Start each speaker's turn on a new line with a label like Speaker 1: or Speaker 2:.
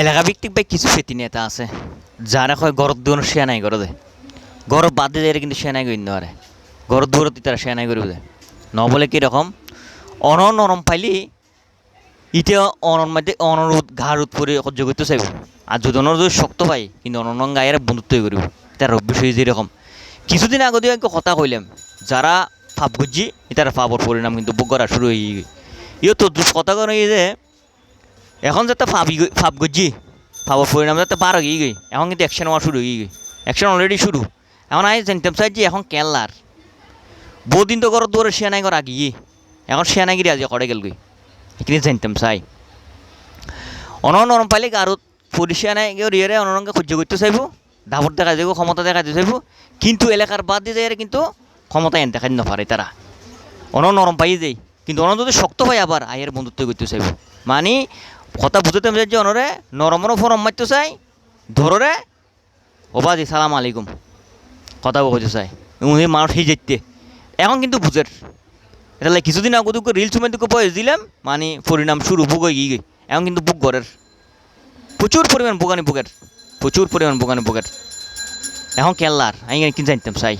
Speaker 1: এলাকা ভিত্তিক ভাই কিছু ফেতি নেতা আছে, যারা কয় গরত দুয়ার সেনাই করে দে। গরত বাদ দিয়ে কিন্তু সেনাই করি পারে। গরত দূরত তারা সেনাই করবে দে ন বলে কীরকম অন নরম পাইলি ইতিয়া অনর মধ্যে অনরোধ ঘা রোধ করে সহ্য করতে চাইব। আর যদি অনর যদি শক্ত পাই, কিন্তু অনন গায়ের বন্ধুত্ব করিব। তার বিষয় যেরকম কিছুদিন আগতে একটু কথা কইলাম, যারা ফাপ গুজি তার ফাপর পরিণাম কিন্তু বুক করা শুরু হয়ে ইয়ে তো কথা করে যে এখন যাতে ফাবি ফাপ গজি ফাপর পরিণাম যাতে পার হয়ে গই, এখন কিন্তু অ্যাকশন হওয়া শুরু হয়ে গই। অ্যাকশন অলরেডি শুরু। এখন আই জানতাম চাই যে এখন কেলার। বহুদিন তো করো দৌড়ে শিয়ানাই করা গিয়ে, এখন শিয়ানাগিরি আজ করে গেল গই। এখানে জানতাম চাই অন নরম পাইলে গারত পরিষ্কার নাই কেউ রিয়ারে অনরঙ্গে সহ্য করতে চাইব দাবর দেখা যাব ক্ষমতা দেখা দিতে চাইব। কিন্তু এলাকার বাদ দিয়ে যায় কিন্তু ক্ষমতা এন দেখাই নপারে তারা। অন নরম পাই যাই কিন্তু অন যদি শক্ত হয় আবার আয়ের বন্ধুত্ব করতে চাইব। মানে কথা বুঝতে যে অনরে। নরমরও ফরম মারতে চাই। ধররে। ওবাজি, সালাম আলাইকুম। কথা বলতে চাই। উনি মানুষ সেই যেতে এখন কিন্তু বুঝের। এটা কিছুদিন আগত রিলস মধ্যে বয়স দিলাম। মানে পরিণাম শুরু বুক হয়ে গিয়ে। এখন কিন্তু বুক ঘরের। প্রচুর পরিমাণ বোকানি বুকের প্রচুর পরিমাণ বোকানি বুকের এখন কেল্লার। আমি কিন্তু জানতাম, চাই?